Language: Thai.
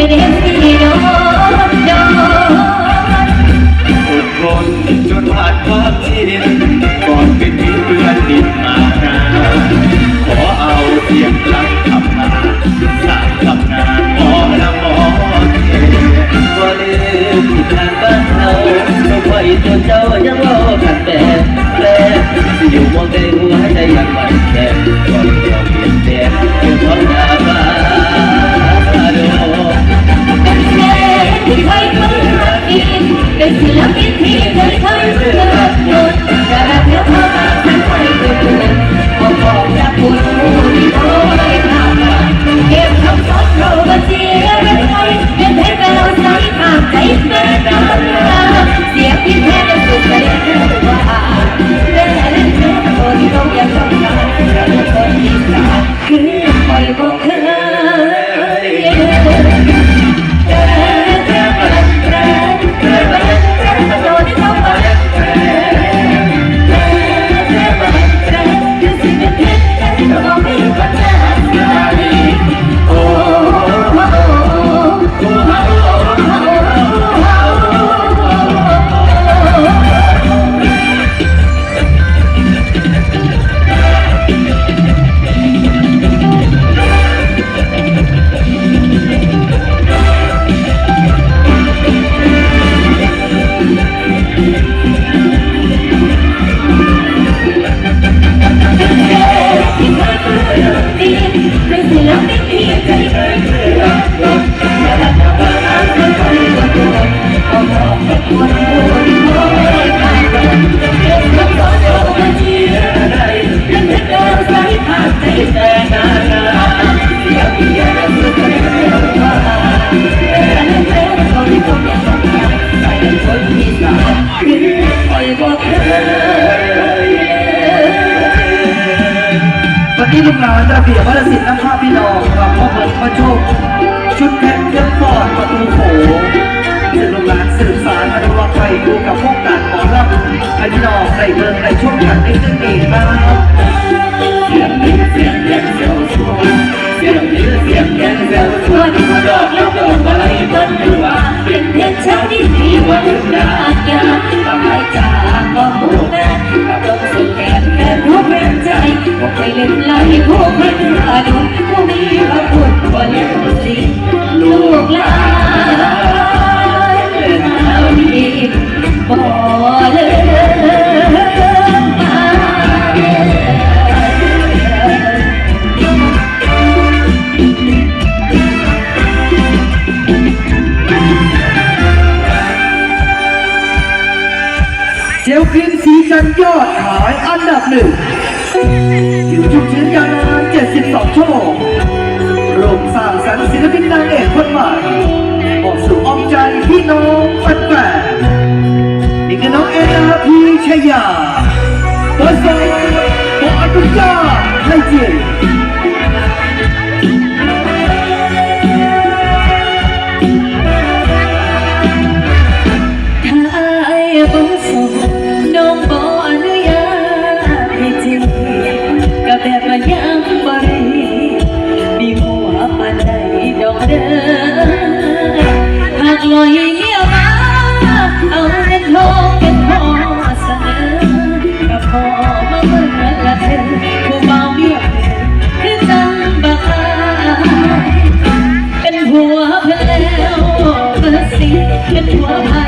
กั เป็ วันนี้ลูกหลานระเบียบวัฒนศิลป์นำภาพพี่น้องกับพ่อเบิร์ดมาโชคชุดเพชรเครื่องฟอดประตูโขงซึ่งลูกหลานสืบสารอนุรักษ์ไทยดูกับพวกการหมอลำให้พี่น้องได้เบิ่งได้ชมกันในซึ่งเองครับเสียงลิ้ ไปเล่นไล่ผู้คนอาดุผู้มีพระคุณว่าเลี้ยงสิลูกหลานเอาดีบ่เลยมาเจลครีมสีจันยอดขายอันดับหนึ่ง ผิวฉุกชื้นยาวนาน 72 ชั่วโมงรวมสร้างสรรค์ศิลปินนางเอกคนใหม่บอกสู่อ้อมใจพี่น้องแฟนๆนี่คือน้องเอนาพีชยาเปิดใจขออนุญาตให้เจียถ้าไอ้บุ Thank you.